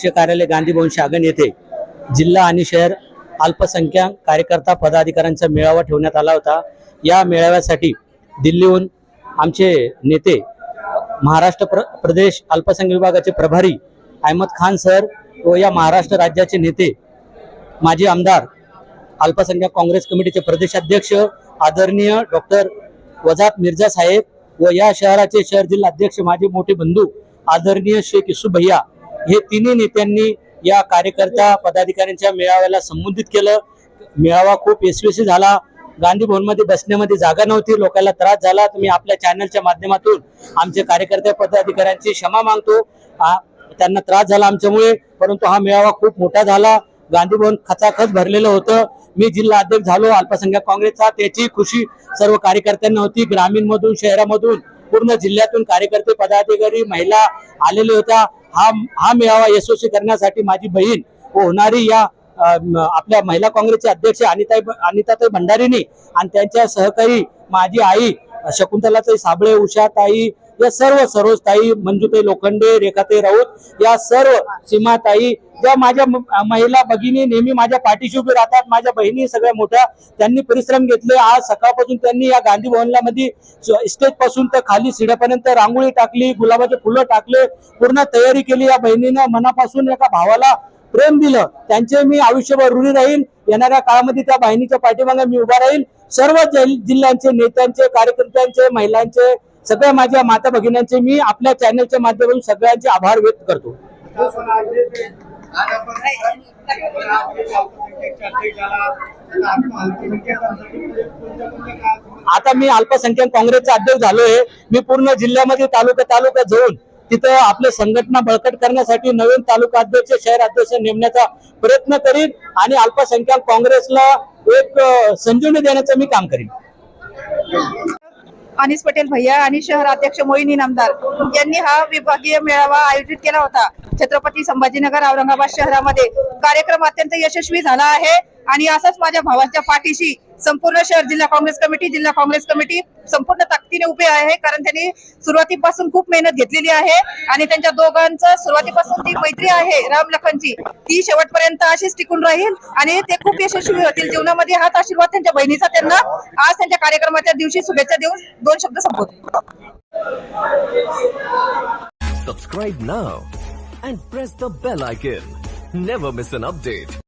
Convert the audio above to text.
पक्ष कार्यालय गांधी भवन शागन येथे जिल्हा आणि शहर अल्पसंख्याक कार्यकर्ता पदाधिकाऱ्यांचा मेळावा ठेवण्यात आला होता. या मेळाव्यासाठी दिल्लीहून आमचे नेते महाराष्ट्र प्र प्रदेश अल्पसंख्याक विभागाचे प्रभारी अहमद खान सर व या महाराष्ट्र राज्याचे नेते माजी आमदार अल्पसंख्याक काँग्रेस कमिटीचे प्रदेशाध्यक्ष आदरणीय डॉक्टर वजात मिर्झा साहेब व या शहराचे शहर जिल्हा अध्यक्ष माझे मोठे बंधू आदरणीय शेख इसू भैया हे तिन्ही नेत्यांनी या कार्यकर्ता पदाधिकाऱ्यांच्या मेळाव्याला संबोधित केलं. मेळावा खूप यशस्वी झाला. गांधी भवनमध्ये बसण्यामध्ये जागा नव्हती. लोकांना त्रास झाला. तुम्ही आपल्या चॅनलच्या माध्यमातून आमचे कार्यकर्ते पदाधिकाऱ्यांची क्षमा मागतो. त्यांना त्रास झाला आमच्यामुळे परंतु हा मेळावा खूप मोठा झाला. गांधी भवन खचाखच भरलेलं होतं. मी जिल्हा अध्यक्ष झालो अल्पसंख्याक काँग्रेसचा. त्याची खुशी सर्व कार्यकर्त्यांना होती. ग्रामीण मधून शहरामधून पूर्ण जिल्ह्यातून कार्यकर्ते पदाधिकारी महिला आलेले होत्या. हा हा मेळावा यशस्वी करण्यासाठी माझी बहीण होणारी या आपल्या महिला काँग्रेसचे अध्यक्ष अनिताई अनिताताई भंडारीनी आणि त्यांच्या सहकारी माझी आई शकुंतलाताई साबळे उषाताई या सर्व सर्व ताई मंजुताई लोखंडे रेखाताई राऊत या सर्व सीमाताई ज्या माझ्या महिला भगिनी नेहमी माझ्या पाठीशी उभी राहतात. माझ्या बहिणी सगळ्या मोठ्या त्यांनी परिश्रम घेतले. आज सकाळपासून त्यांनी या गांधी भवनला मध्ये स्टेजपासून तर खाली सिड्यापर्यंत रांगोळी टाकली गुलाबाचे फुलं टाकले पूर्ण तयारी केली. या बहिणीनं मनापासून एका भावाला प्रेम दिलं. त्यांचे मी आयुष्यभर ऋणी राहील येणाऱ्या काळामध्ये त्या बहिणीच्या पाठीमागे मी उभा राहील. सर्व जिल्ह्यांचे नेत्यांचे कार्यकर्त्यांचे महिलांचे सगळ्या माझ्या माता भगिनींचे मी आपल्या चॅनलच्या माध्यमातून सगळ्यांचे आभार व्यक्त करतो. आता मी अल्पसंख्याक काँग्रेसचा अध्यक्ष झालोय. मी पूर्ण जिल्ह्यामध्ये तालुका तालुका जाऊन तिथं आपले संघटना बळकट करण्यासाठी नवीन तालुका अध्यक्ष शहर अध्यक्ष नेमण्याचा प्रयत्न करीन आणि अल्पसंख्याक काँग्रेसला एक संजीवनी देण्याचं मी काम करीन. अनिस पटेल भैया आणि शहर अध्यक्ष मोहिनी नामदार यांनी हा विभागीय मेळावा आयोजित केला होता. छत्रपती संभाजीनगर औरंगाबाद शहरामध्ये कार्यक्रम अत्यंत यशस्वी झाला आहे आणि असंच माझ्या भावाच्या पाठीशी संपूर्ण शहर जिल्हा काँग्रेस कमिटी जिल्हा काँग्रेस कमिटी संपूर्ण ताकदीने उभे आहे कारण त्यांनी सुरुवातीपासून खूप मेहनत घेतलेली आहे आणि त्यांच्या दोघांचं सुरुवातीपासून जी मैत्री आहे राम लखनची ती शेवटपर्यंत अशीच टिकून राहील आणि ते खूप यशस्वी होतील. जीवनामध्ये हाच आशीर्वाद त्यांच्या बहिणीचा त्यांना. आज त्यांच्या कार्यक्रमाच्या दिवशी शुभेच्छा देऊन दोन शब्द संपवतो. Subscribe now and press the bell icon never miss an update